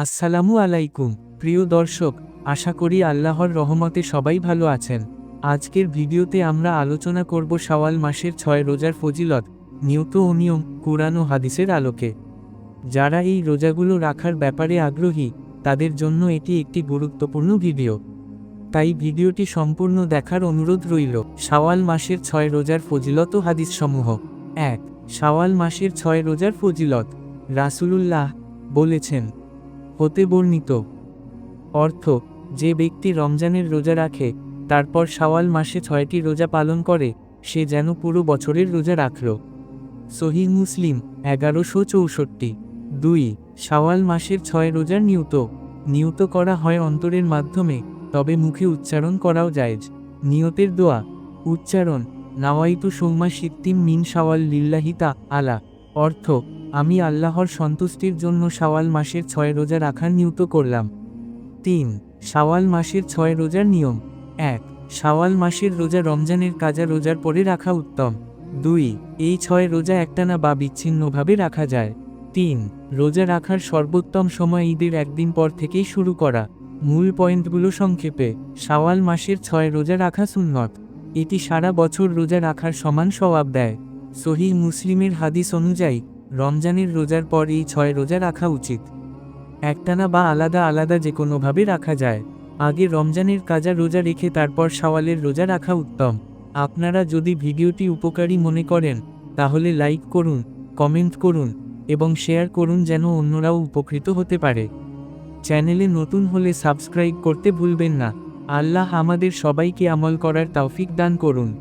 আসসালামু আলাইকুম, প্রিয় দর্শক, আশা করি আল্লাহর রহমতে সবাই ভালো আছেন। আজকের ভিডিওতে আমরা আলোচনা করব শাওয়াল মাসের ছয় রোজার ফজিলত, নিয়ত ও নিয়ম, কুরআন ও হাদিসের আলোকে। যারা এই রোজাগুলো রাখার ব্যাপারে আগ্রহী, তাদের জন্য এটি একটি গুরুত্বপূর্ণ ভিডিও। তাই ভিডিওটি সম্পূর্ণ দেখার অনুরোধ রইল, শাওয়াল মাসের ছয় রোজার ফজিলত ও হাদিসসমূহ। এক, শাওয়াল মাসের ছয় রোজার ফজিলত, রাসূলুল্লাহ বলেছেন হতে বর্ণিত। অর্থ, যে ব্যক্তি রমজানের রোজা রাখে, তারপর শাওয়াল মাসে ছয়টি রোজা পালন করে, সে যেন পুরো বছরের রোজা রাখল। সহি মুসলিম, এগারোশো চৌষট্টি। দুই, শাওয়াল মাসের ছয় রোজার নিয়ত। নিয়ত করা হয় অন্তরের মাধ্যমে, তবে মুখে উচ্চারণ করাও জায়েজ। নিয়তের দোয়া, উচ্চারণ, নাওয়াইতু সৌমা সিত্তিম মিন শাওয়াল লিল্লাহি তা আলা অর্থ আমি আল্লাহর সন্তুষ্টির জন্য শাওয়াল মাসের ছয় রোজা রাখার নিয়ত করলাম। তিন, শাওয়াল মাসের ছয় রোজার নিয়ম। এক, শাওয়াল মাসের রোজা রমজানের কাজা রোজার পরে রাখা উত্তম। দুই, এই ছয় রোজা একটানা বা বিচ্ছিন্নভাবে রাখা যায়। তিন, রোজা রাখার সর্বোত্তম সময় ঈদের একদিন পর থেকেই শুরু করা। মূল পয়েন্টগুলো সংক্ষেপে, শাওয়াল মাসের ছয় রোজা রাখা সুন্নত। এটি সারা বছর রোজা রাখার সমান সওয়াব দেয়। সহি মুসলিমের হাদিস অনুযায়ী রমজানের রোজার পর এই ছয় রোজা রাখা উচিত। একটানা বা আলাদা আলাদা যে কোনোভাবে রাখা যায়। আগে রমজানের কাজা রোজা রেখে তারপর শাওয়ালের রোজা রাখা উত্তম। আপনারা যদি ভিডিওটি উপকারী মনে করেন, তাহলে লাইক করুন, কমেন্ট করুন, এবং শেয়ার করুন যেন অন্যরাও উপকৃত হতে পারে। চ্যানেলে নতুন হলে সাবস্ক্রাইব করতে ভুলবেন না। আল্লাহ আমাদের সবাইকে আমল করার তৌফিক দান করুন।